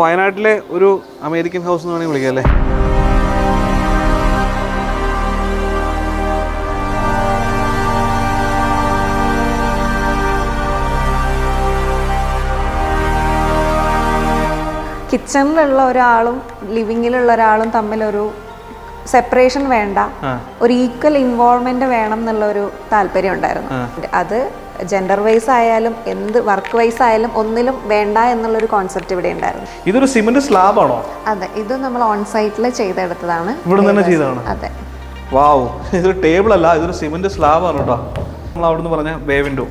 വയനാട്ടിലെ ഒരു American house എന്ന് വേണമെങ്കിൽ വിളിക്കാം അല്ലേ? കിച്ചണിലുള്ള ഒരാളും ലിവിങ്ങിലുള്ള ഒരാളും തമ്മിലൊരു സെപ്പറേഷൻ വേണ്ട. ഒരു ഈക്വൽ ഇൻവോൾവ്മെന്റ് വേണം എന്നുള്ള ഒരു താല്പര്യം ഉണ്ടായിരുന്നു. അത് ജെൻഡർ വൈസ് ആയാലും എന്ത് വർക്ക് വൈസ് ആയാലും ഒന്നിലും വേണ്ട എന്നുള്ളൊരു കോൺസെപ്റ്റ് ഇവിടെ ഉണ്ടായിരുന്നു. ഇതൊരു സിമെന്റ് ആണോ? അതെ ഇത് നമ്മൾ ഓൺ സൈറ്റിൽ ചെയ്തെടുത്തതാണ്. ഇവിടെ തന്നെ ചെയ്തതാണ്? അതെ. വാവ് ഇതൊരു ടേബിൾ അല്ല ഇതൊരു സിമെന്റ് ആണ് കേട്ടോ. നമ്മൾ അവിടുന്ന് പറഞ്ഞ ബേ വിൻഡോ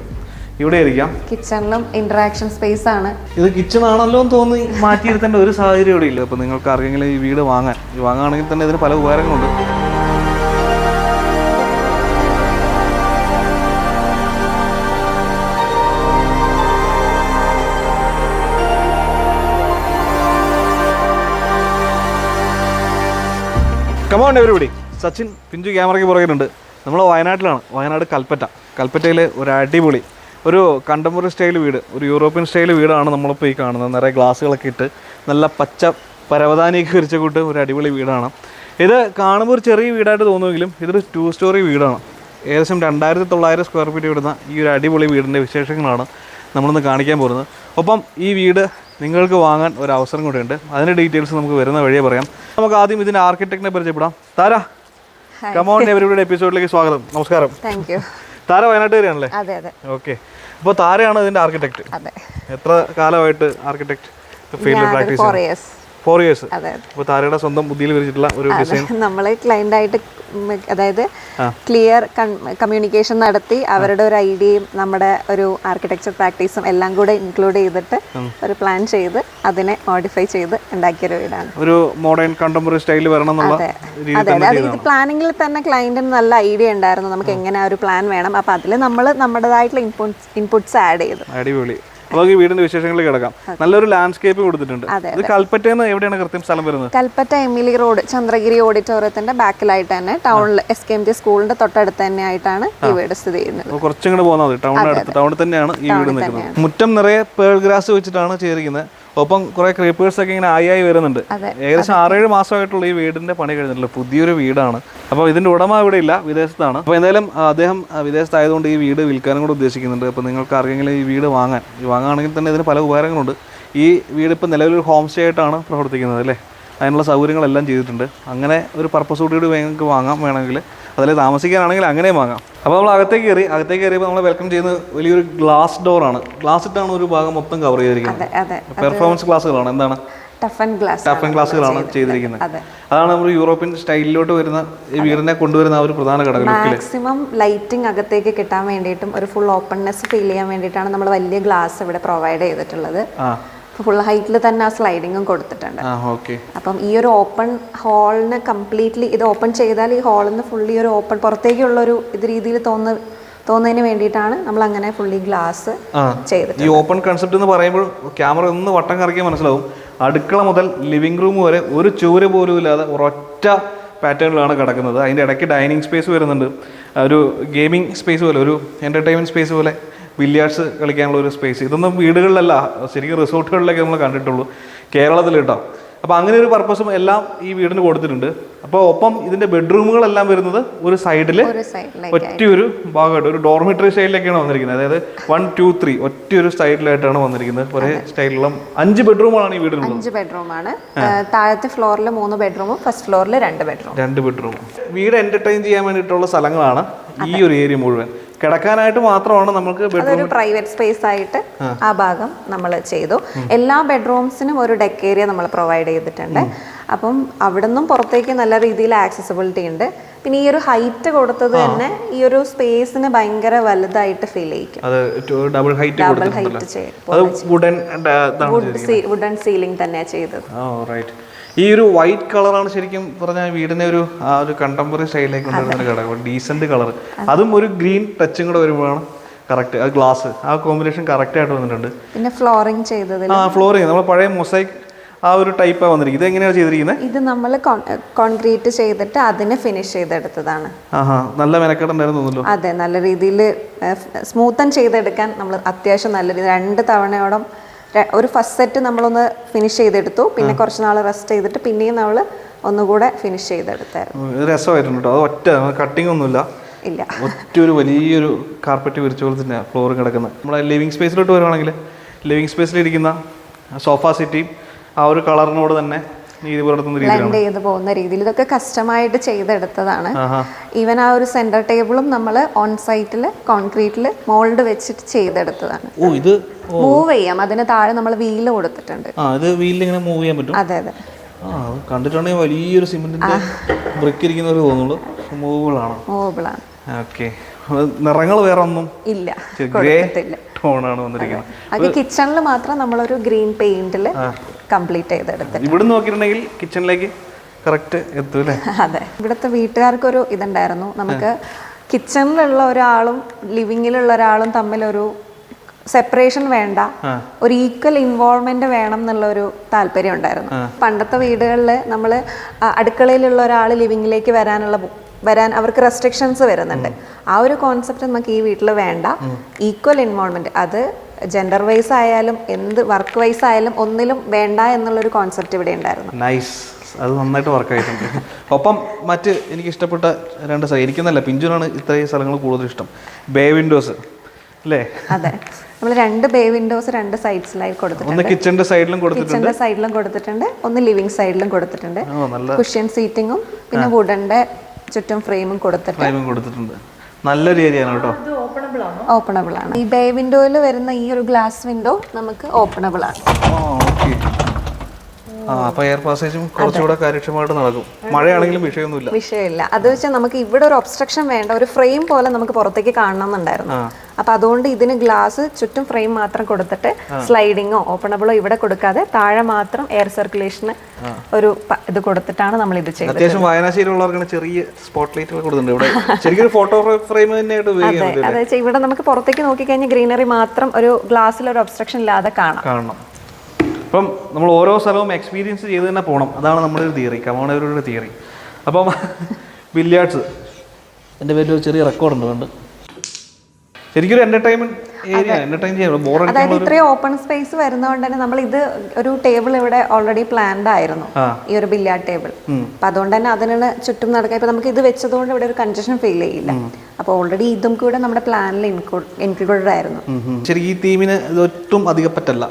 ഇവിടെ ഇരിക്കാം. കിച്ചണിലും ഇന്ററാക്ഷൻ സ്പേസ് ആണ്. ഇത് കിച്ചൺ ആണല്ലോ എന്ന് തോന്നി മാറ്റിയിരുത്തേണ്ട ഒരു സാഹചര്യം ഇവിടെ ഇല്ല. അപ്പോൾ നിങ്ങൾക്ക് ആർക്കെങ്കിലും ഈ വീട് വാങ്ങാൻ വാങ്ങുകയാണെങ്കിൽ തന്നെ ഇതിന് പല ഉപകാരങ്ങളുണ്ട്. കമോണ്ട് എവരിബഡി സച്ചിൻ പിഞ്ചു ക്യാമറയ്ക്ക് പുറകിലുണ്ട്. നമ്മൾ വയനാട്ടിലാണ്. വയനാട് കൽപ്പറ്റ. കൽപ്പറ്റയിൽ ഒരു അടിപൊളി ഒരു കണ്ടംപററി സ്റ്റൈൽ വീട് ഒരു യൂറോപ്യൻ സ്റ്റൈൽ വീടാണ് നമ്മളിപ്പോൾ ഈ കാണുന്നത്. നിറയെ ഗ്ലാസ്സുകളൊക്കെ ഇട്ട് നല്ല പച്ച പരവതാനീകരിച്ച കൂട്ട് ഒരു അടിപൊളി വീടാണ്. ഇത് കാണുമ്പോൾ ഒരു ചെറിയ വീടായിട്ട് തോന്നുമെങ്കിലും ഇതൊരു ടു സ്റ്റോറി വീടാണ്. ഏകദേശം രണ്ടായിരത്തി തൊള്ളായിരം സ്ക്വയർ ഫീറ്റ് വിടുന്ന ഈ ഒരു അടിപൊളി വീടിന്റെ വിശേഷങ്ങളാണ് നമ്മളിന്ന് കാണിക്കാൻ പോകുന്നത്. ഒപ്പം ഈ വീട് നിങ്ങൾക്ക് വാങ്ങാൻ ഒരു അവസരം കൂടെയുണ്ട്. അതിന്റെ ഡീറ്റെയിൽസ് നമുക്ക് വരുന്ന വഴിയെ പറയാം. നമുക്ക് ആദ്യം ഇതിന്റെ ആർക്കിടെക്ടിനെ പരിചയപ്പെടാം. താര കമോൺ എവരിയുടെ എപ്പിസോഡിലേക്ക് സ്വാഗതം. നമസ്കാരം. താങ്ക് യു താര വയനാട്ടുകാരിയാണല്ലേ അതെ അതെ. ഓക്കെ അപ്പോൾ താരയാണ് ഇതിന്റെ ആർക്കിടെക്ട് എത്ര കാലമായിട്ട് architect field practice four years അപ്പോൾ താരയുടെ സ്വന്തം ബുദ്ധിയിൽ വിരിച്ചിട്ടുള്ള ഒരു ഡിസൈൻ ക്ലയന്റ് ആയിട്ട് അതായത് ക്ലിയർ കമ്മ്യൂണിക്കേഷൻ നടത്തി അവരുടെ ഒരു ഐഡിയയും നമ്മുടെ ഒരു ആർക്കിടെക്ചർ പ്രാക്ടീസും എല്ലാം കൂടെ ഇൻക്ലൂഡ് ചെയ്തിട്ട് ഒരു പ്ലാൻ ചെയ്ത് അതിനെ മോഡിഫൈ ചെയ്ത് ഉണ്ടാക്കിയൊരു വീടാണ്. ഒരു മോഡേൺ കണ്ടംപററി സ്റ്റൈലിൽ വരണം എന്നുള്ള പ്ലാനിങ്ങിൽ തന്നെ ക്ലയന്റിന് നല്ല ഐഡിയ ഉണ്ടായിരുന്നു. നമുക്ക് എങ്ങനെ ഒരു പ്ലാൻ വേണം. അപ്പൊ അതിൽ നമ്മൾ നമ്മുടേതായിട്ടുള്ള ഇൻപുട്സ് ഇൻപുട്സ് ആഡ് ചെയ്തു. അടിപൊളി. നമുക്ക് വീടിന്റെ വിശേഷങ്ങളിൽ കിടക്കാം. നല്ലൊരു ലാൻഡ്സ്കേപ്പ് കൊടുത്തിട്ടുണ്ട്. കൽപ്പറ്റ ഇത് കൽപ്പറ്റയെന്ന് എവിടെയാണ് കൃത്യം സ്ഥലം വരുന്നത്? കൽപ്പറ്റ എമിലി റോഡ് ചന്ദ്രഗിരി ഓഡിറ്റോറിയത്തിന്റെ ബാക്കിലായിട്ട് തന്നെ ടൗണിൽ എസ് കെ എം ജി സ്കൂളിന്റെ തൊട്ടടുത്ത് തന്നെ ആയിട്ടാണ് ഈ വീട് സ്ഥിതി ചെയ്യുന്നത്. കുറച്ചും കൂടെ പോകുന്നത് മതി ടൗണിന് അടുത്ത് ടൗണിൽ തന്നെയാണ് ഈ വീട് നിൽക്കുന്നത്. മുറ്റം നിറയെ പേൾ ഗ്രാസ് വെച്ചിട്ടാണ് ചെയ്തിരിക്കുന്നത്. ഒപ്പം കുറെ ക്രീപ്പേഴ്സ് ഒക്കെ ഇങ്ങനെ ആയി ആയി വരുന്നുണ്ട്. ഏകദേശം ആറേഴ് മാസമായിട്ടുള്ള ഈ വീടിന്റെ പണി കഴിഞ്ഞിട്ടില്ല പുതിയൊരു വീടാണ്. അപ്പോൾ ഇതിന്റെ ഉടമ ഇവിടെ ഇല്ല വിദേശത്താണ്. അപ്പോൾ എന്തായാലും അദ്ദേഹം വിദേശത്തായതുകൊണ്ട് ഈ വീട് വിൽക്കാനും കൂടെ ഉദ്ദേശിക്കുന്നുണ്ട്. അപ്പോൾ നിങ്ങൾക്ക് ആർക്കെങ്കിലും ഈ വീട് വാങ്ങാൻ വാങ്ങുകയാണെങ്കിൽ തന്നെ ഇതിന് പല ഉപകാരങ്ങളുണ്ട്. ഈ വീട് ഇപ്പോൾ നിലവിലൊരു ഹോം സ്റ്റേ ആയിട്ടാണ് പ്രവർത്തിക്കുന്നത് അല്ലേ? അതിനുള്ള സൗകര്യങ്ങളെല്ലാം ചെയ്തിട്ടുണ്ട്. അങ്ങനെ ഒരു പർപ്പസ് കൂടി നിങ്ങൾക്ക് വാങ്ങാം വേണമെങ്കിൽ. അതിൽ താമസിക്കാനാണെങ്കിൽ അങ്ങനെയും വാങ്ങാം. അപ്പോൾ നമ്മൾ അകത്തേക്ക് കയറി അകത്തേക്ക് കയറിയപ്പോൾ നമ്മൾ വെൽക്കം ചെയ്യുന്ന വലിയൊരു ഗ്ലാസ് ഡോറാണ് ഗ്ലാസ് ഇട്ടാണ് ഒരു ഭാഗം മൊത്തം കവർ ചെയ്തിരിക്കുന്നത്. പെർഫോമൻസ് ക്ലാസ്സുകളാണ് എന്താണ്? Tough and glass tough and ക്ലാസ്സുകളാണ് ചെയ്തിരിക്കുന്നത്. അതെ. അതാണ് നമ്മൾ യൂറോപ്യൻ സ്റ്റൈലിലോട്ട് വരുന്ന ഈ വീടിനെ കൊണ്ടുവരുന്ന ഒരു പ്രധാന ഘടകം മാക്സിമം ലൈറ്റിംഗ് അകത്തേക്ക് കിട്ടാൻ വേണ്ടിയിട്ടും ഒരു ഫുൾ ഓപ്പൺനെസ് ഫീൽ ചെയ്യാൻ വേണ്ടിയിട്ടാണ് നമ്മൾ വലിയ ഗ്ലാസ് ഇവിടെ പ്രൊവൈഡ് ചെയ്തിട്ടുള്ളത്. ആ. ഫുൾ ഹൈറ്റിൽ തന്നെ ആ സ്ലൈഡിങ്ങും കൊടുത്തിട്ടുണ്ട്. അപ്പം ഈ ഒരു ഓപ്പൺ ഹാളിന് കംപ്ലീറ്റ്ലി ഇത് ഓപ്പൺ ചെയ്താൽ ഈ ഹാളിൽ നിന്ന് ഫുള്ളി ഒരു ഓപ്പൺ പുറത്തേക്കുള്ള ഒരു ഇത് രീതിയിൽ തോന്നുന്ന തോന്നുന്നതിന് വേണ്ടിയിട്ടാണ് നമ്മൾ അങ്ങനെ ഫുള്ളി ഗ്ലാസ് ചെയ്തത് ഈ ഓപ്പൺ കൺസെപ്റ്റ് എന്ന് പറയുമ്പോൾ ക്യാമറ ഒന്ന് വട്ടം കറക്കിയാൽ മനസ്സിലാവും. അടുക്കള മുതൽ ലിവിംഗ് റൂം വരെ ഒരു ചൂര് പോലും ഇല്ലാതെ ഒരൊറ്റ പാറ്റേണിലാണ് കിടക്കുന്നത്. അതിന്റെ ഇടയ്ക്ക് ഡൈനിങ് സ്പേസ് വരുന്നുണ്ട്. ഒരു ഗെയിമിംഗ് സ്പേസ് പോലെ ഒരു എന്റർടൈൻമെന്റ് സ്പേസ് പോലെ. ബില്ലിയാർഡ്സ് കളിക്കാനുള്ള ഒരു സ്പേസ് ഇതൊന്നും വീടുകളിലല്ല ശരിക്കും റിസോർട്ടുകളിലൊക്കെ നമ്മൾ കണ്ടിട്ടുള്ളൂ. കേരളത്തിൽ കേട്ടോ അപ്പോൾ അങ്ങനെ ഒരു പർപ്പസും എല്ലാം ഈ വീടിന് കൊടുത്തിട്ടുണ്ട്. അപ്പോൾ ഒപ്പം ഇതിന്റെ ബെഡ്റൂമുകളെല്ലാം വരുന്നത് ഒരു സൈഡിൽ ഒറ്റയൊരു ഭാഗമായിട്ട് ഒരു ഡോർമിറ്ററി സ്റ്റൈലിലൊക്കെയാണ് വന്നിരിക്കുന്നത്. അതായത് വൺ ടു ത്രീ ഒറ്റയൊരു സ്റ്റൈലിലായിട്ടാണ് വന്നിരിക്കുന്നത്. ഒരേ സ്റ്റൈലിലുള്ള അഞ്ച് ബെഡ്റൂമാണ് ഈ വീടിനുള്ളത്. അഞ്ച് ബെഡ്റൂമാണ് താഴത്തെ ഫ്ലോറിൽ മൂന്ന് ബെഡ്റൂമും ഫസ്റ്റ് ഫ്ലോറിൽ രണ്ട് ബെഡ്റൂം രണ്ട് ബെഡ്റൂം വീട് എന്റർടൈൻ ചെയ്യാൻ വേണ്ടിയിട്ടുള്ള സ്ഥലങ്ങളാണ് ഈ ഒരു ഏരിയ മുഴുവൻ. കിടക്കാനായിട്ട് മാത്രമാണ് നമുക്ക് ബെഡ്റൂം അതൊരു പ്രൈവറ്റ് സ്പേസ് ആയിട്ട് ആ. ഭാഗം നമ്മൾ ചെയ്തു. എല്ലാ ബെഡ്റൂംസിനും ഒരു ഡെക്ക് ഏരിയ നമ്മൾ പ്രൊവൈഡ് ചെയ്തിട്ടുണ്ട്. അപ്പം അവിടെ നിന്നും പുറത്തേക്ക് നല്ല രീതിയിൽ ആക്സസിബിലിറ്റി ഉണ്ട്. പിന്നെ ഈ ഒരു ഹൈറ്റ് കൊടുത്തത് തന്നെ ഈ ഒരു സ്പേസിന് ഭയങ്കര വലുതായിട്ട് ഫീൽ ചെയ്യിക്കും. അത് ഡബിൾ ഹൈറ്റ് ഡബിൾ ചെയ്യും. വുഡൻ സീലിംഗ് തന്നെയാണ് ചെയ്തത്. ഈ ഒരു വൈറ്റ് കളറാണ് ശരിക്കും പറഞ്ഞാൽ വീടിനെ ഒരു ആ ഒരു കണ്ടംപററി സ്റ്റൈലിലേക്ക് കൊണ്ടുവരുന്ന ഒരു ഘടകം ഡീസന്റ് കളർ അതും ഒരു ഗ്രീൻ ടച്ചും കൂടെ വരുമ്പോഴാണ് കറക്റ്റ് ആ ഗ്ലാസ് ആ കോമ്പിനേഷൻ കറക്റ്റ് ആയിട്ട് വന്നിട്ടുണ്ട്. പിന്നെ ഫ്ലോറിംഗ് ചെയ്തത് ആ ഫ്ലോറിങ് നമ്മൾ പഴയ മൊസൈക്ക് ആ ഒരു ടൈപ്പാണ് വന്നിരിക്കുന്നത്. ഇത് എങ്ങനെയാണ് ചെയ്തിരിക്കുന്നത്? ഇത് നമ്മൾ കോൺക്രീറ്റ് ചെയ്തിട്ട് അതിനെ ഫിനിഷ് ചെയ്തെടുത്തതാണ്. ആഹാ നല്ല മെനക്കെട്ടുണ്ടായിരുന്നു തോന്നുന്നു. അതെ നല്ല രീതിയിൽ സ്മൂത്തൻ ചെയ്തെടുക്കാൻ നമ്മൾ അത്യാവശ്യം നല്ല രീതി രണ്ട് തവണയോളം ഒരു ഫസ്റ്റ് സെറ്റ് നമ്മളൊന്ന് ഫിനിഷ് ചെയ്തെടുത്തു. പിന്നെ കുറച്ച് നാൾ റെസ്റ്റ് ചെയ്തിട്ട് പിന്നെയും നമ്മൾ ഒന്നുകൂടെ ഫിനിഷ് ചെയ്തെടുത്തായിരുന്നു. രസമായിരുന്നു കേട്ടോ. അത് ഒറ്റ കട്ടിങ് ഒന്നുമില്ല. ഇല്ല. ഒറ്റ ഒരു വലിയൊരു കാർപ്പറ്റ് വിരിച്ച പോലെ തന്നെ ഫ്ലോർ കിടക്കുന്നത് നമ്മുടെ ലിവിങ് സ്പേസിലോട്ട് വരുവാണെങ്കിൽ ലിവിങ് സ്പേസിലിരിക്കുന്ന സോഫ സിറ്റിയും ആ ഒരു കളറിനോട് തന്നെ ബ്ലെൻഡ് ചെയ്ത് പോകുന്ന രീതിയിൽ ഇതൊക്കെ കസ്റ്റമായിട്ട് ചെയ്തെടുത്തതാണ്. ഈവൻ ആ ഒരു സെന്റർ ടേബിളും നമ്മൾ ഓൺ സൈറ്റിൽ കോൺക്രീറ്റിൽ മോൾഡ് വെച്ചിട്ട് ചെയ്തെടുത്തതാണ്. ഇത് മൂവ് ചെയ്യാം. അതിന് താഴെ നമ്മൾ വീൽ കൊടുത്തിട്ടുണ്ട്. ഇത് വീലിൽ ഇങ്ങനെ മൂവ് ചെയ്യാൻ പറ്റും. അതെ അതെ. അത് കണ്ടിട്ടുണ്ടെങ്കിൽ വലിയൊരു സിമെന്റിന്റെ ബ്രിക്ക് ഇരിക്കുന്ന ഒരു തോന്നുള്ളൂ മൂവബിൾ ആണ്. ഓക്കെ നിറങ്ങൾ വേറെ ഒന്നും ഇല്ല. ഗ്രേ ടോണാണ് വന്നിരിക്കുന്നത്. അത് കിച്ചണിൽ മാത്രം നമ്മളൊരു ഗ്രീൻ പെയിന്റിൽ കംപ്ലീറ്റ് ചെയ്തെടുത്ത് ഇവിടെ നോക്കിയിട്ടുണ്ടെങ്കിൽ കിച്ചണിലേക്ക് കറക്റ്റ് എത്തും അതെ. ഇവിടുത്തെ വീട്ടുകാർക്കൊരു ഇതുണ്ടായിരുന്നു. നമുക്ക് കിച്ചണിലുള്ള ഒരാളും ലിവിങ്ങിലുള്ള ഒരാളും തമ്മിലൊരു സെപ്പറേഷൻ വേണ്ട ഒരു ഈക്വൽ ഇൻവോൾവ്മെന്റ് വേണം എന്നുള്ള ഒരു താല്പര്യം ഉണ്ടായിരുന്നു. പണ്ടത്തെ വീടുകളിൽ നമ്മൾ അടുക്കളയിലുള്ള ഒരാൾ ലിവിങ്ങിലേക്ക് വരാനുള്ള വരാൻ അവർക്ക് റെസ്ട്രിക്ഷൻസ് വരുന്നുണ്ട്. ആ ഒരു കോൺസെപ്റ്റ് നമുക്ക് ഈ വീട്ടിൽ വേണ്ട. ഈക്വൽ ഇൻവോൾവ്മെന്റ് അത് ജെൻഡർ വൈസ് ആയാലും എന്ത് വർക്ക് വൈസ് ആയാലും ഒന്നിലും വേണ്ട എന്നുള്ളൊരു കോൺസെപ്റ്റ് ഇവിടെ ഉണ്ടായിരുന്നു. നൈസ് അത് നന്നായിട്ട് വർക്ക് ആയിട്ടുണ്ട്. ഒപ്പം മറ്റ് എനിക്ക് ഇഷ്ടപ്പെട്ട രണ്ട് സ്ഥലം എനിക്കെന്നല്ല പിഞ്ചുനാണ് ഇത്രയും സ്ഥലങ്ങൾ കൂടുതൽ ഇഷ്ടം. ബേ വിൻഡോസ് അല്ലേ? അതെ. നമ്മൾ രണ്ട് ബേ വിൻഡോസ് രണ്ട് സൈഡ്സിലായി കൊടുത്തിട്ടുണ്ട്. ഒന്ന് കിച്ചണിന്റെ സൈഡിലും കൊടുത്തിട്ടുണ്ട്. കിച്ചണിന്റെ സൈഡിലും കൊടുത്തിട്ടുണ്ട്. ഒന്ന് ലിവിംഗ് സൈഡിലും കൊടുത്തിട്ടുണ്ട്. കുഷ്യൻ സീറ്റിങ്ങും പിന്നെ വുഡന്റെ ചുറ്റും ഫ്രെയിമും കൊടുത്തിട്ടുണ്ട് ഫ്രെയിമും കൊടുത്തിട്ടുണ്ട്. നല്ലൊരു ഏരിയ ആണ് കേട്ടോ ഓപ്പണബിൾ ആണ്? ഈ ബേ വിൻഡോയിൽ വരുന്ന ഈ ഒരു ഗ്ലാസ് വിൻഡോ നമുക്ക് ഓപ്പണബിൾ ആണ്. ഓക്കെ അപ്പൊ എയർ പാസേജും കുറച്ചുകൂടെ കാര്യക്ഷമമായിട്ട് നടക്കും. മഴയാണെങ്കിലും വിഷയമൊന്നുമില്ല വിഷയമില്ല. അത് വെച്ചാൽ നമുക്ക് ഇവിടെ ഒരു ഒബ്സ്ട്രക്ഷൻ വേണ്ട. ഒരു ഫ്രെയിം പോലെ നമുക്ക് പുറത്തേക്ക് കാണണം എന്നുണ്ടായിരുന്നു അപ്പൊ അതുകൊണ്ട് ഇതിന് ഗ്ലാസ് ചുറ്റും ഫ്രെയിം മാത്രം കൊടുത്തിട്ട് സ്ലൈഡിങ്ങോ ഓപ്പണബിളോ ഇവിടെ കൊടുക്കാതെ താഴെ മാത്രം എയർ സർക്കുലേഷന് ഒരു ഇത് കൊടുത്തിട്ടാണ് നമ്മൾ ഇത് ചെയ്യുന്നത് അത്യാവശ്യം വായനാശീലമുള്ളവർക്കാണ് ചെറിയ സ്പോട്ട് ലൈറ്റുകൾ കൊടുത്തിട്ടുണ്ട്. ഇവിടെ ശരിക്കും ഫോട്ടോ ഫ്രെയിം തന്നെയായിട്ട് ഉപയോഗിക്കാൻ അതെ. ഇവിടെ നമുക്ക് പുറത്തേക്ക് നോക്കിക്കഴിഞ്ഞാൽ ഗ്രീനറി മാത്രം ഒരു ഗ്ലാസ്സിൽ ഒരു ഒബ്സ്ട്രക്ഷൻ ഇല്ലാതെ കാണാം. അപ്പം നമ്മൾ ഓരോ സ്ഥലവും എക്സ്പീരിയൻസ് ചെയ്ത് തന്നെ പോകണം അതാണ് നമ്മുടെ ഒരു തിയറി കമോണവരുടെ തിയറി അപ്പം ബില്യാർഡ്സ് എന്റെ പേരിൽ ഒരു ചെറിയ റെക്കോർഡുണ്ട് വേണ്ട ശരിക്കും ഒരു എന്റർടൈൻമെന്റ് ഏരിയ എന്റർടൈൻ ചെയ്യാൻ അതായത് ഇത്രയും ഓപ്പൺ സ്പേസ് വരുന്നതുകൊണ്ട് തന്നെ നമ്മൾ ഇത് ഒരു ടേബിൾ ഇവിടെ ഓൾറെഡി പ്ലാൻഡ് ആയിരുന്നു. ഈ ഒരു ബില്യാർഡ് ടേബിൾ അപ്പൊ അതുകൊണ്ട് തന്നെ അതിനുള്ള ചുറ്റും നടക്കാൻ ഇപ്പൊ നമുക്ക് ഇത് വെച്ചതുകൊണ്ട് ഇവിടെ ഒരു കൺജഷൻ ഫീൽ ചെയ്യില്ല. അപ്പൊ ഓൾറെഡി ഇതും കൂടെ നമ്മുടെ പ്ലാനിൽ ഇൻക്ലൂഡഡ് ആയിരുന്നു. ശരിക്കും ഈ തീമിന് ഒട്ടും അധികപ്പറ്റല്ല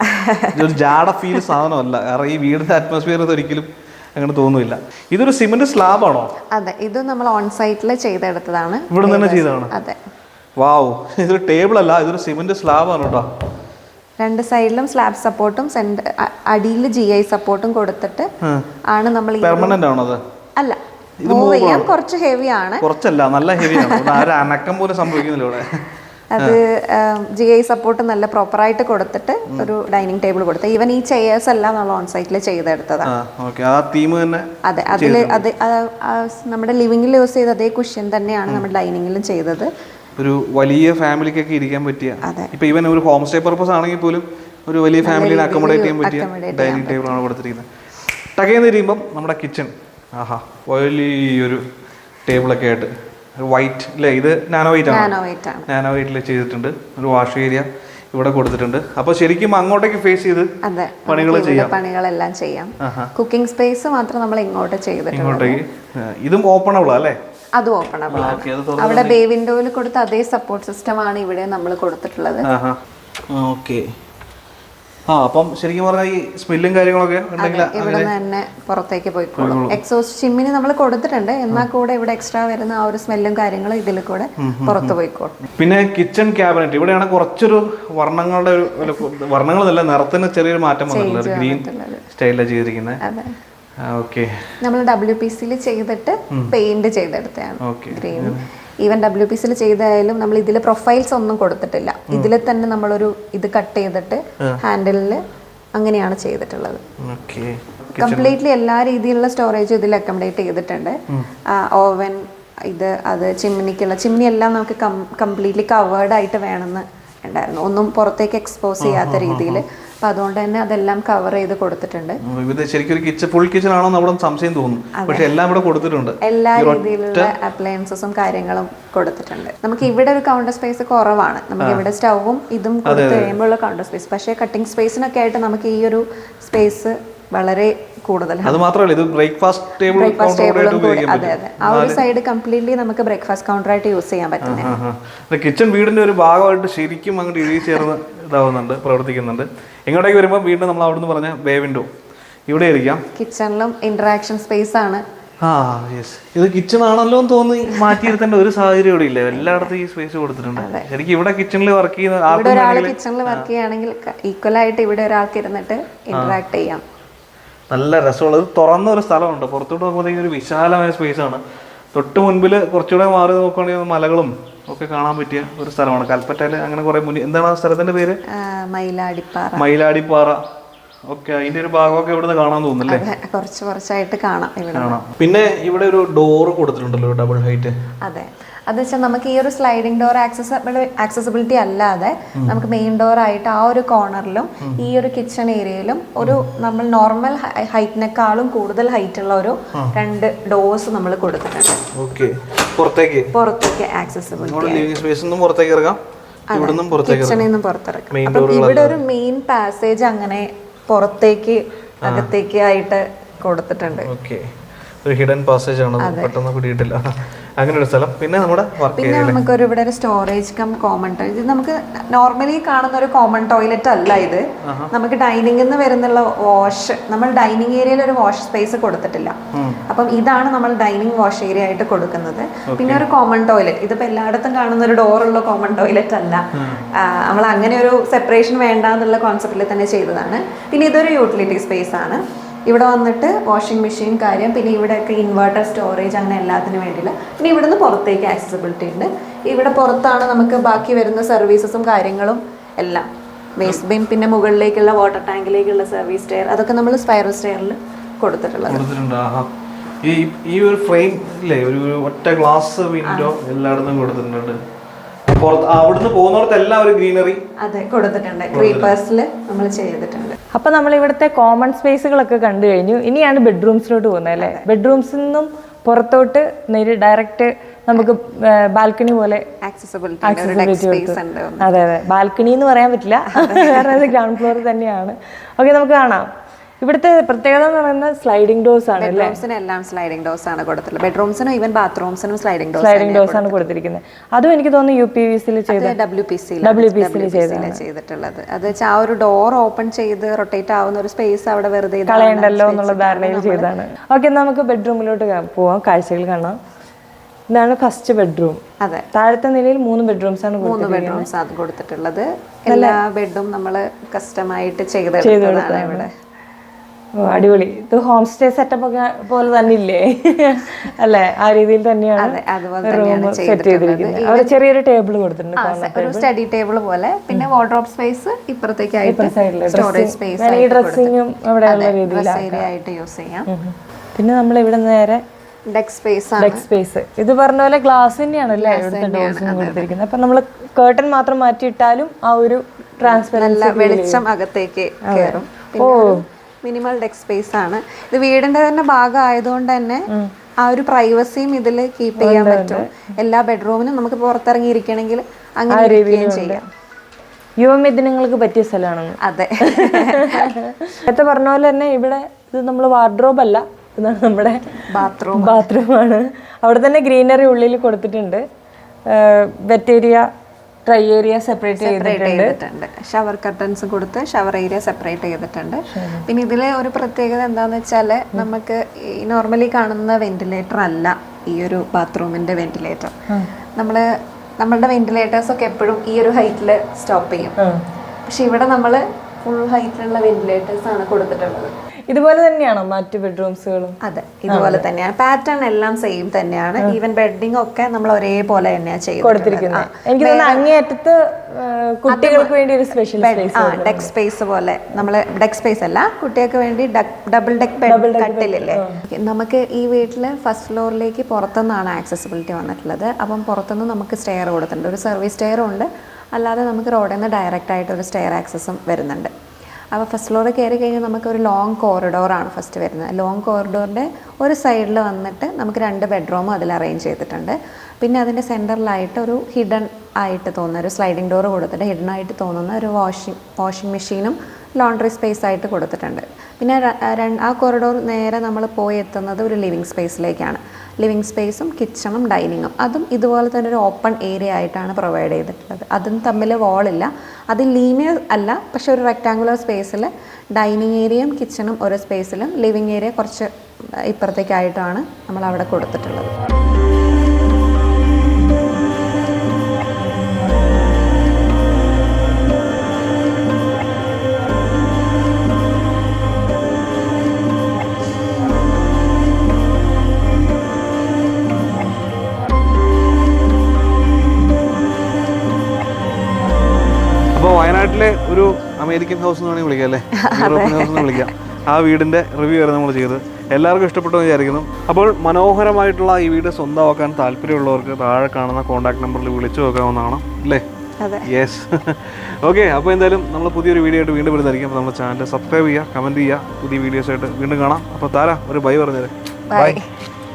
ഇതൊരു ജാട ഫീൽ സാധനമല്ല. കാരണം ഈ വീടിന്റെ അറ്റ്മോസ്ഫിയർ ഒരിക്കലും അങ്ങനെ തോന്നുന്നില്ല ഇതൊരു സിമന്റ് സ്ലാബാണോ അതെ ഇത് നമ്മൾ ഓൺ സൈറ്റിൽ ചെയ്തെടുത്തതാണ്. ഇവിടെ തന്നെ ചെയ്തതാണ്? അതെ. വാവ് ഇതൊരു ടേബിൾ അല്ല ഇതൊരു സിമന്റ് സ്ലാബാണ് കേട്ടോ. രണ്ട് സൈഡിലും സ്ലാബ് സപ്പോർട്ടും അടിയിൽ ജി ഐ സപ്പോർട്ടും കൊടുത്തിട്ട് ആണ് നമ്മൾ പെർമനന്റ് ആണോ അത്? അല്ല മൂവ് ചെയ്യാൻ കുറച്ച് ഹെവി ആണ്. കുറച്ചല്ല നല്ല ഹെവിയാണ് ഒരു അനക്കം പോലും സംഭവിക്കുന്നില്ല ഇവിടെ. അത് ജി ഐ സപ്പോർട്ട് നല്ല പ്രോപ്പറായിട്ട് കൊടുത്തിട്ട് ഒരു ഡൈനിങ് ടേബിൾ കൊടുത്തു. ഈവൻ ഈ ചെയേഴ്സ് എല്ലാം നമ്മൾ ഓൺ സൈറ്റിൽ ചെയ്തെടുത്തതാണ് അതെ അതിൽ അത് നമ്മുടെ ലിവിങ്ങിൽ യൂസ് ചെയ്ത അതേ കുഷ്യൻ തന്നെയാണ് നമ്മൾ ഡൈനിങ്ങിലും ചെയ്തത്. ഒരു വലിയ ഫാമിലിക്കൊക്കെ ഇരിക്കാൻ പറ്റിയ. ഇപ്പൊ ഈവൻ ഒരു ഹോം സ്റ്റേ പർപ്പസ് ആണെങ്കിൽ പോലും ഒരു വലിയ ഫാമിലിനെ അക്കോമഡേറ്റ് ചെയ്യാൻ പറ്റിയ ഡൈനിങ് ടേബിൾ ആണ് കൊടുത്തിരിക്കുന്നത്. ടകയെന്ന് തിരിയുമ്പം നമ്മുടെ കിച്ചൺ ആഹാ വലിയൊരു ടേബിളൊക്കെ ആയിട്ട്. വൈറ്റ് അല്ലേ ഇത് നാനോ വൈറ്റ് ആണ്? നാനോ വൈറ്റിൽ ചെയ്തിട്ടുണ്ട്. ഒരു വാഷ് ഏരിയ ഇവിടെ കൊടുത്തിട്ടുണ്ട്. അപ്പൊ ശരിക്കും അങ്ങോട്ടേക്ക് ഫേസ് ചെയ്ത് പണികൾ ചെയ്യാം. പണികളെല്ലാം ചെയ്യാം. കുക്കിംഗ് സ്പേസ് മാത്രം നമ്മൾ ഇങ്ങോട്ട് ചെയ്തിട്ടുണ്ട് ഇതും ഓപ്പണബിൾ അല്ലേ? അത് ഓപ്പണബിൾ ആണ്. അവിടെ ബേ വിൻഡോയിൽ കൊടുത്ത അതേ സപ്പോർട്ട് സിസ്റ്റം ആണ് ഇവിടെ നമ്മൾ കൊടുത്തിട്ടുള്ളത്. ആഹാ. ഓക്കെ ആ അപ്പം ശരിക്കും പറഞ്ഞാൽ ഈ സ്മെല്ലും കാര്യങ്ങളൊക്കെ ഉണ്ടെങ്കിൽ ഇവിടെ തന്നെ പുറത്തേക്ക് പോയിക്കോളും. എക്സോസ്റ്റ് ചിമ്മിന് നമ്മൾ കൊടുത്തിട്ടുണ്ട്. എന്നാൽ കൂടെ ഇവിടെ എക്സ്ട്രാ വരുന്ന ആ ഒരു സ്മെല്ലും കാര്യങ്ങളും ഇതിൽ കൂടെ പുറത്ത് പോയിക്കോളും. പിന്നെ കിച്ചൺ ക്യാബിനറ്റ് ഇവിടെയാണ് കുറച്ചൊരു വർണങ്ങളുടെ ഒരു വർണങ്ങളല്ല നിറത്തിന് ചെറിയൊരു മാറ്റം വന്നിട്ടുണ്ട് ഗ്രീൻ സ്റ്റൈലിലാണ് ചെയ്തിരിക്കുന്നത് ഓക്കെ നമ്മൾ ഡബ്ല്യു പി സിയിൽ ചെയ്തിട്ട് പെയിന്റ് ചെയ്തെടുത്തതാണ്. Okay green even W P സിയിൽ ചെയ്തായാലും നമ്മൾ ഇതിൽ പ്രൊഫൈൽസ് ഒന്നും കൊടുത്തിട്ടില്ല. ഇതിൽ തന്നെ നമ്മളൊരു ഇത് കട്ട് ചെയ്തിട്ട് ഹാൻഡിലിൽ അങ്ങനെയാണ് ചെയ്തിട്ടുള്ളത്. കംപ്ലീറ്റ്ലി എല്ലാ രീതിയിലുള്ള സ്റ്റോറേജ് ഇതിൽ അക്കോമഡേറ്റ് ചെയ്തിട്ടുണ്ട്. ഓവൻ ഇത് അത് ചിമ്മിനിക്കുള്ള ചിമ്മിനി എല്ലാം നമുക്ക് കംപ്ലീറ്റ്ലി കവേർഡ് ആയിട്ട് വേണമെന്ന് ഉണ്ടായിരുന്നു. ഒന്നും പുറത്തേക്ക് എക്സ്പോസ് ചെയ്യാത്ത രീതിയിൽ അപ്പം അതുകൊണ്ട് തന്നെ അതെല്ലാം കവർ ചെയ്ത് കൊടുത്തിട്ടുണ്ട്. ഇത് ശരിക്കും ഒരു കിച്ചൺ ഫുൾ കിച്ചൺ ആണോ അവിടെ സംശയം തോന്നുന്നു. പക്ഷേ എല്ലാം ഇവിടെ കൊടുത്തിട്ടുണ്ട്. എല്ലാ രീതിയിലുള്ള അപ്ലയൻസസും കാര്യങ്ങളും കൊടുത്തിട്ടുണ്ട്. നമുക്ക് ഇവിടെ ഒരു കൗണ്ടർ സ്പേസ് കുറവാണ്. നമുക്ക് ഇവിടെ സ്റ്റൗവും ഇതും കൊടുത്ത് കഴിയുമ്പോഴുള്ള കൗണ്ടർ സ്പേസ് പക്ഷേ കട്ടിംഗ് സ്പേസിനൊക്കെ ആയിട്ട് നമുക്ക് ഈ ഒരു സ്പേസ് വളരെ കൂടുതലാണ് അത് മാത്രമല്ല ഇത് ബ്രേക്ക്ഫാസ്റ്റ് ടേബിൾ അതെ അതെ. ആ ഒരു സൈഡ് കംപ്ലീറ്റ്ലി നമുക്ക് ബ്രേക്ക്ഫാസ്റ്റ് കൗണ്ടറായിട്ട് യൂസ് ചെയ്യാൻ പറ്റുന്നത് കിച്ചൺ വീടിന്റെ ഒരു ഭാഗമായിട്ട് ശരിക്കും അങ്ങോട്ട് ഇഴി ചേർന്ന് ഇതാവുന്നുണ്ട് പ്രവർത്തിക്കുന്നുണ്ട്. എങ്ങോട്ടേക്ക് വരുമ്പോൾ വീണ്ടും നമ്മൾ അവിടുന്ന് പറഞ്ഞ ബേ വിൻഡോ ഇവിടെ ഇരിക്കാം കിച്ചണിലും ഇന്ററാക്ഷൻ സ്പേസ് ആണ്. ആ യെസ് ഇത് കിച്ചൺ ആണല്ലോ എന്ന് തോന്നി മാറ്റിയിരുത്തേണ്ട ഒരു സാഹചര്യം ഇവിടെ ഇല്ല. എല്ലായിടത്തും ഈ സ്പേസ് കൊടുത്തിട്ടുണ്ട്. ശരിക്കും ഇവിടെ കിച്ചണിൽ വർക്ക് ചെയ്യുന്ന ഒരാൾ കിച്ചണിൽ വർക്ക് ചെയ്യുകയാണെങ്കിൽ ഈക്വൽ ആയിട്ട് ഇവിടെ ഒരാൾക്ക് ഇരുന്നിട്ട് ഇന്ററാക്ട് ചെയ്യാം. നല്ല രസമുള്ള ഇത് തുറന്ന ഒരു സ്ഥലമുണ്ട്. പുറത്തോട്ട് നോക്കുമ്പോഴത്തേക്കും ഒരു വിശാലമായ സ്പേസ് ആണ്. തൊട്ട് മുൻപിൽ കുറച്ചുകൂടെ മാറി നോക്കുകയാണെങ്കിൽ മലകളും ഒക്കെ കാണാൻ പറ്റിയ ഒരു സ്ഥലമാണ്. കൽപ്പറ്റയിൽ അങ്ങനെ കുറെ മുന്നിൽ എന്താണ് ആ സ്ഥലത്തിന്റെ പേര്? മയിലാടിപ്പാറ. മയിലാടിപ്പാറ. ഓക്കെ അതിന്റെ ഒരു ഭാഗമൊക്കെ ഇവിടുന്ന് കാണാൻ തോന്നുന്നല്ലേ? കുറച്ച് കുറച്ചായിട്ട് കാണാം കാണാം. പിന്നെ ഇവിടെ ഒരു ഡോറ് കൊടുത്തിട്ടുണ്ടല്ലോ ഡബിൾ ഹൈറ്റ് അതെ. അത് വെച്ചാൽ നമുക്ക് ഈ ഒരു സ്ലൈഡിംഗ് ഡോർ ആക്സസബിൾ ആക്സസിബിലിറ്റി അല്ലാതെ നമുക്ക് മെയിൻ ഡോർ ആയിട്ട് ആ ഒരു കോർണറിലും ഈ ഒരു കിച്ചൺ ഏരിയയിലും ഒരു നമ്മൾ നോർമൽ ഹൈറ്റിനേക്കാളും കൂടുതൽ ഹൈറ്റ് ഉള്ള ഒരു രണ്ട് ഡോർസ് നമ്മൾ കൊടുത്തിട്ടുണ്ട്. പുറത്തേക്ക്? ഇറങ്ങാം. ഇവിടുന്നും പുറത്തേക്ക് ഇവിടെ ഒരു മെയിൻ പാസേജ് അങ്ങനെ പുറത്തേക്ക് അകത്തേക്ക് ആയിട്ട് കൊടുത്തിട്ടുണ്ട്. ഓക്കെ ഒരു ഹിഡൻ പാസേജ് ആണ്. പെട്ടെന്ന് പിടിയിട്ടില്ല. അങ്ങനെ ഒരു സ്ഥലം. പിന്നെ നമ്മുടെ പിന്നെ പിന്നെ നമുക്കൊരു ഇവിടെ ഒരു സ്റ്റോറേജ് കം കോമൺ ടോയ്ലറ്റ് ഇത് നമുക്ക് നോർമലി കാണുന്ന ഒരു കോമൺ ടോയ്ലറ്റ് അല്ല ഇത്. നമുക്ക് ഡൈനിങ്ങിൽ നിന്ന് വരുന്നുള്ള വാഷ് നമ്മൾ ഡൈനിങ് ഏരിയയിൽ ഒരു വാഷ് സ്പേസ് കൊടുത്തിട്ടില്ല. അപ്പം ഇതാണ് നമ്മൾ ഡൈനിങ് വാഷ് ഏരിയ ആയിട്ട് കൊടുക്കുന്നത്. പിന്നെ ഒരു കോമൺ ടോയ്ലറ്റ് ഇതിപ്പോൾ എല്ലായിടത്തും കാണുന്ന ഒരു ഡോറുള്ള കോമൺ ടോയ്ലറ്റ് അല്ല. നമ്മൾ അങ്ങനെ ഒരു സെപ്പറേഷൻ വേണ്ട എന്നുള്ള കോൺസെപ്റ്റിൽ തന്നെ ചെയ്തതാണ്. പിന്നെ ഇതൊരു യൂട്ടിലിറ്റി സ്പേസ് ആണ്. ഇവിടെ വന്നിട്ട് വാഷിംഗ് മെഷീൻ കാര്യം പിന്നെ ഇവിടെയൊക്കെ ഇൻവെർട്ടർ സ്റ്റോറേജ് അങ്ങനെ എല്ലാത്തിനും വേണ്ടിയില്ല. പിന്നെ ഇവിടുന്ന് പുറത്തേക്ക് ആക്സസിബിലിറ്റി ഉണ്ട്. ഇവിടെ പുറത്താണ് നമുക്ക് ബാക്കി വരുന്ന സർവീസസും കാര്യങ്ങളും എല്ലാം. വേസ്റ്റ് ബിൻ പിന്നെ മുകളിലേക്കുള്ള വാട്ടർ ടാങ്കിലേക്കുള്ള സർവീസ് സ്റ്റെയർ അതൊക്കെ നമ്മൾ സ്പൈറൽ സ്റ്റെയറിൽ കൊടുത്തിട്ടുള്ളത്. ഈ ഈ ഒരു ഫ്രെയിം ഇല്ലേ ഒരു ഒറ്റ ഗ്ലാസ് വിൻഡോ എല്ലായിടത്തും കൊടുത്തിട്ടുണ്ട്. അവിടുന്ന് ഒരു ഗ്രീനറി അതെ കൊടുത്തിട്ടുണ്ട്. ക്രീപ്പേഴ്സിൽ നമ്മൾ ചെയ്തിട്ടുണ്ട്. അപ്പൊ നമ്മൾ ഇവിടുത്തെ കോമൺ സ്പേസുകളൊക്കെ കണ്ടു കഴിഞ്ഞു. ഇനിയാണ് ബെഡ്റൂംസിലോട്ട് പോകുന്നത് അല്ലേ? ബെഡ്റൂംസിൽ നിന്നും പുറത്തോട്ട് നേരി ഡയറക്റ്റ് നമുക്ക് ബാൽക്കണി പോലെ ആക്സസിബിലിറ്റി ഡെക്ക് സ്പേസ് ഉണ്ട്. അതെ അതെ. ബാൽക്കണി എന്ന് പറയാൻ പറ്റില്ല. കാരണം ഗ്രൗണ്ട് ഫ്ലോർ തന്നെയാണ്. ഓക്കെ നമുക്ക് കാണാം. ഇവിടുത്തെ പ്രത്യേകത എന്ന് പറയുന്നത് സ്ലൈഡിംഗ് ഡോസ് ആണ് ബെഡ്റൂംസിന് എല്ലാം സ്ലൈഡിംഗ് ഡോസ് ആണ് കൊടുത്തിട്ടുള്ളത്. ബെഡ്റൂംസിനും ഈവൻ ബാത്റൂംസിനും സ്ലൈഡിംഗ് ഡോസ് സ്ലൈഡിംഗ് ഡോസ് ആണ് കൊടുത്തിരിക്കുന്നത്. അതും എനിക്ക് തോന്നുന്നു യു പി വി സിയിൽ ചെയ്ത ഡബ്ല്യു പി സി WPC ചെയ്തിട്ടുള്ളത്. അത് വെച്ചാൽ ആ ഒരു ഡോർ ഓപ്പൺ ചെയ്ത് റൊട്ടേറ്റ് ആവുന്ന ഒരു സ്പേസ് അവിടെ വെറുതെ കളയണ്ടല്ലോ എന്നുള്ള ധാരണയിൽ ചെയ്താണ് ഓക്കെ നമുക്ക് ബെഡ്റൂമിലോട്ട് പോവാം. കാഴ്ചകൾ കാണാം. ഇതാണ് ഫസ്റ്റ് ബെഡ്റൂം അതെ. താഴത്തെ നിലയിൽ മൂന്ന് ബെഡ്റൂംസ് ആണ് മൂന്ന് ബെഡ്റൂംസ് ആണ് കൊടുത്തിട്ടുള്ളത്. എല്ലാ ബെഡും നമ്മൾ കസ്റ്റമായിട്ട് ചെയ്തെടുത്തതാണ്. ഇവിടെ. അടിപൊളി. ഇത് ഹോം സ്റ്റേ സെറ്റപ്പ് ഒക്കെ പോലെ തന്നെ ഇല്ലേ? അല്ലെ? ആ രീതിയിൽ തന്നെയാണ് തന്നെയാണ് സെറ്റ് ചെയ്തിരിക്കുന്നത്. അവിടെ ചെറിയൊരു ടേബിൾ കൊടുത്തിട്ടുണ്ട് ഒരു സ്റ്റഡി ടേബിൾ പോലെ. പിന്നെ വാർഡ്രോബ് സ്പേസ് ഇപ്പുറത്തേക്കായിട്ട് സ്റ്റോറേജ് സ്പേസ് ഈ ഡ്രസ്സിങ്ങും അവിടെയുള്ള ആയിട്ട് യൂസ് ചെയ്യാം. പിന്നെ നമ്മൾ ഇവിടെ നേരെ ഡെക്ക് സ്പേസ് ഡെക്ക് സ്പേസ് ഇത് പറഞ്ഞ പോലെ ഗ്ലാസ് തന്നെയാണ് അല്ലേ? ഇവിടുത്തെ ഡോർസും കൊടുത്തിരിക്കുന്നത്. അപ്പൊ നമ്മൾ കേട്ടൺ മാത്രം മാറ്റിയിട്ടാലും ആ ഒരു ട്രാൻസ്പെറൻസ് വെളിച്ചം അകത്തേക്ക് കയറും പിന്നെ മിനിമൽ ഡെക് സ്പേസ് ആണ്. ഇത് വീടിന്റെ തന്നെ ഭാഗമായതുകൊണ്ട് തന്നെ ആ ഒരു പ്രൈവസിയും ഇതിൽ കീപ്പ് ചെയ്യാൻ പറ്റും. എല്ലാ ബെഡ്റൂമിനും നമുക്ക് പുറത്തിറങ്ങിയിരിക്കണമെങ്കിൽ അങ്ങനെ ഇരിക്കുകയും ചെയ്യാം. യുവമിഥുനങ്ങൾക്ക് പറ്റിയ സ്ഥലമാണെന്ന് അതെ. നേരത്തെ പറഞ്ഞ പോലെ തന്നെ ഇവിടെ ഇത് നമ്മൾ വാർഡ്രോബ് അല്ല. ഇതാണ് നമ്മുടെ ബാത്റൂം ബാത്റൂമാണ് അവിടെ തന്നെ ഗ്രീനറി ഉള്ളിൽ കൊടുത്തിട്ടുണ്ട്. വെറ്റ് ഡ്രൈ ഏരിയ സെപ്പറേറ്റ് ചെയ്തിട്ടുണ്ട്. ചെയ്തിട്ടുണ്ട്. ഷവർ കർട്ടൻസ് കൊടുത്ത് ഷവർ ഏരിയ സെപ്പറേറ്റ് ചെയ്തിട്ടുണ്ട്. പിന്നെ ഇതിലെ ഒരു പ്രത്യേകത എന്താണെന്ന് വെച്ചാൽ നമുക്ക് നോർമലി കാണുന്ന വെന്റിലേറ്റർ അല്ല ഈ ഒരു ബാത്റൂമിന്റെ വെന്റിലേറ്റർ നമ്മൾ നമ്മളുടെ വെന്റിലേറ്റേഴ്സ് ഒക്കെ എപ്പോഴും ഈ ഒരു ഹൈറ്റിൽ സ്റ്റോപ്പ് ചെയ്യും. പക്ഷെ ഇവിടെ നമ്മൾ ഫുൾ ഹൈറ്റിലുള്ള വെന്റിലേറ്റേഴ്സ് ആണ് കൊടുത്തിട്ടുള്ളത്. ഇതുപോലെ തന്നെയാണോ മറ്റു ബെഡ്റൂംസുകളും? അതെ ഇതുപോലെ തന്നെയാണ്. പാറ്റേൺ എല്ലാം സെയിം തന്നെയാണ്. ഈവൻ ബെഡിങ് ഒക്കെ നമ്മൾ ഒരേപോലെ തന്നെയാണ് ചെയ്ത് കൊടുത്തിരിക്കുന്നത്. എനിക്ക് തോന്നുന്നു അങ്ങേയറ്റത്ത് കുട്ടികൾക്ക് വേണ്ടി ഒരു സ്പെഷ്യൽ ഡെക്ക് സ്പേസ് പോലെ. നമ്മൾ ഡെക്ക് സ്പേസ് അല്ല കുട്ടികൾക്ക് വേണ്ടി ഡബിൾ ഡെക്ക് ബെഡ് കട്ടിലില്ലേ? നമുക്ക് ഈ വീട്ടിൽ ഫസ്റ്റ് ഫ്ലോറിലേക്ക് പുറത്തുനിന്നാണ് ആക്സസിബിലിറ്റി വന്നിട്ടുള്ളത്. അപ്പം പുറത്തുനിന്ന് നമുക്ക് സ്റ്റെയർ കൊടുത്തിട്ടുണ്ട്. ഒരു സർവീസ് സ്റ്റെയറും ഉണ്ട്. അല്ലാതെ നമുക്ക് റോഡിൽ നിന്ന് ഡയറക്റ്റ് ആയിട്ട് ഒരു സ്റ്റെയർ ആക്സസും വരുന്നുണ്ട്. അപ്പോൾ ഫസ്റ്റ് ഫ്ലോറിൽ കയറി കഴിഞ്ഞാൽ നമുക്ക് ഒരു ലോങ് കോറിഡോറാണ് ഫസ്റ്റ് വരുന്നത്. ലോങ് കോറിഡോറിന്റെ ഒരു സൈഡിൽ വന്നിട്ട് നമുക്ക് രണ്ട് ബെഡ്റൂം അതിൽ അറേഞ്ച് ചെയ്തിട്ടുണ്ട്. പിന്നെ അതിന്റെ സെന്ററിലായിട്ട് ഒരു ഹിഡൻ ആയിട്ട് തോന്നുന്ന ഒരു സ്ലൈഡിംഗ് ഡോർ കൊടുത്തിട്ട് ഹിഡൻ ആയിട്ട് തോന്നുന്ന ഒരു വാഷിംഗ് വാഷിംഗ് മെഷീനും ലോണ്ട്രി സ്പേസ് ആയിട്ട് കൊടുത്തിട്ടുണ്ട്. പിന്നെ ആ കോറിഡോർ നേരെ നമ്മൾ പോയി എത്തുന്നത് ഒരു ലിവിങ് സ്പേസിലേക്കാണ് ലിവിങ് സ്പേസും കിച്ചണും ഡൈനിങ്ങും അതും ഇതുപോലെ തന്നെ ഒരു ഓപ്പൺ ഏരിയ ആയിട്ടാണ് പ്രൊവൈഡ് ചെയ്തിട്ടുള്ളത്. അതും തമ്മിൽ വാളില്ല അത് ലീനിയർ അല്ല പക്ഷെ ഒരു റെക്റ്റാങ്കുലർ സ്പേസിൽ ഡൈനിങ് ഏരിയയും കിച്ചണും ഒരു സ്പേസിലും ലിവിങ് ഏരിയ കുറച്ച് ഇപ്പുറത്തേക്കായിട്ടാണ് നമ്മൾ അവിടെ കൊടുത്തിട്ടുള്ളത്. വയനാട്ടിലെ ഒരു അമേരിക്കൻ ഹൗസ് എന്ന് വേണമെങ്കിൽ വിളിക്കാം അല്ലേ? യൂറോപ്യൻ ഹൗസ് എന്ന് വിളിക്കാം. ആ വീടിന്റെ റിവ്യൂ ആയിരുന്നു നമ്മൾ ചെയ്തത്. എല്ലാവർക്കും ഇഷ്ടപ്പെട്ടു വിചാരിക്കുന്നു. അപ്പോൾ മനോഹരമായിട്ടുള്ള ഈ വീട് സ്വന്തമാക്കാൻ താല്പര്യമുള്ളവർക്ക് താഴെ കാണുന്ന കോൺടാക്ട് നമ്പറിൽ വിളിച്ചു നോക്കാവുന്നതാണ്. അല്ലേ? അതെ. യെസ് ഓക്കെ അപ്പോൾ എന്തായാലും നമ്മൾ പുതിയൊരു വീഡിയോ ആയിട്ട് വീണ്ടും വരുന്നതായിരിക്കും. അപ്പോൾ നമ്മുടെ ചാനൽ സബ്സ്ക്രൈബ് ചെയ്യുക കമന്റ് ചെയ്യുക. പുതിയ വീഡിയോസ് ആയിട്ട് വീണ്ടും കാണാം. അപ്പോൾ താര ഒരു ബൈ പറഞ്ഞേരെ ബൈ